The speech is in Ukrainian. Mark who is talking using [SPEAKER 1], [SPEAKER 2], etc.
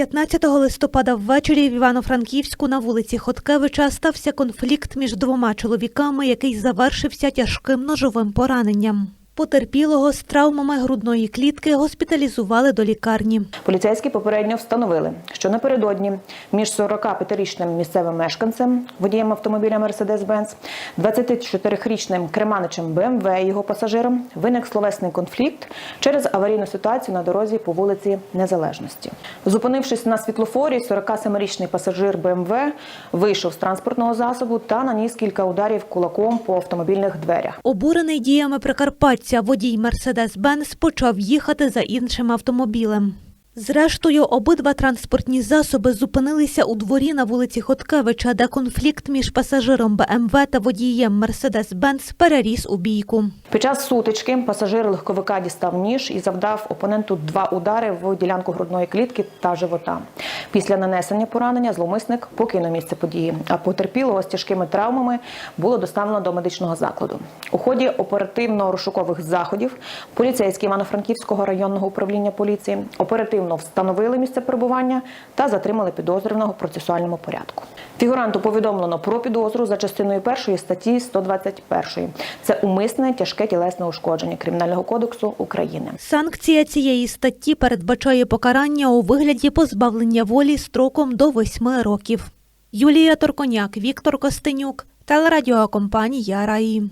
[SPEAKER 1] 15 листопада ввечері в Івано-Франківську на вулиці Хоткевича стався конфлікт між двома чоловіками, який завершився тяжким ножовим пораненням. Потерпілого з травмами грудної клітки госпіталізували до лікарні.
[SPEAKER 2] Поліцейські попередньо встановили, що напередодні між 45-річним місцевим мешканцем, водієм автомобіля Mercedes-Benz, 24-річним керманичем БМВ і його пасажиром виник словесний конфлікт через аварійну ситуацію на дорозі по вулиці Незалежності. Зупинившись на світлофорі, 47-річний пасажир БМВ вийшов з транспортного засобу та наніс кілька ударів кулаком по автомобільних дверях.
[SPEAKER 1] Обурений діями прикарпатця водій Мерседес-Бенц почав їхати за іншим автомобілем. Зрештою, обидва транспортні засоби зупинилися у дворі на вулиці Хоткевича, де конфлікт між пасажиром БМВ та водієм Мерседес-Бенц переріс у бійку.
[SPEAKER 2] Під час сутички пасажир легковика дістав ніж і завдав опоненту два удари в ділянку грудної клітки та живота. Після нанесення поранення зловмисник покинув місце події, а потерпілого з тяжкими травмами було доставлено до медичного закладу. У ході оперативно-розшукових заходів поліцейські Івано-Франківського районного управління поліції оперативно встановили місце перебування та затримали підозрюваного в процесуальному порядку. Фігуранту повідомлено про підозру за частиною першої статті 121. Це умисне тяжке тілесне ушкодження Кримінального кодексу України.
[SPEAKER 1] Санкція цієї статті передбачає покарання у вигляді позбавлення волі строком до восьми років. Юлія Торконяк, Віктор Костенюк, телерадіокомпанія Раї.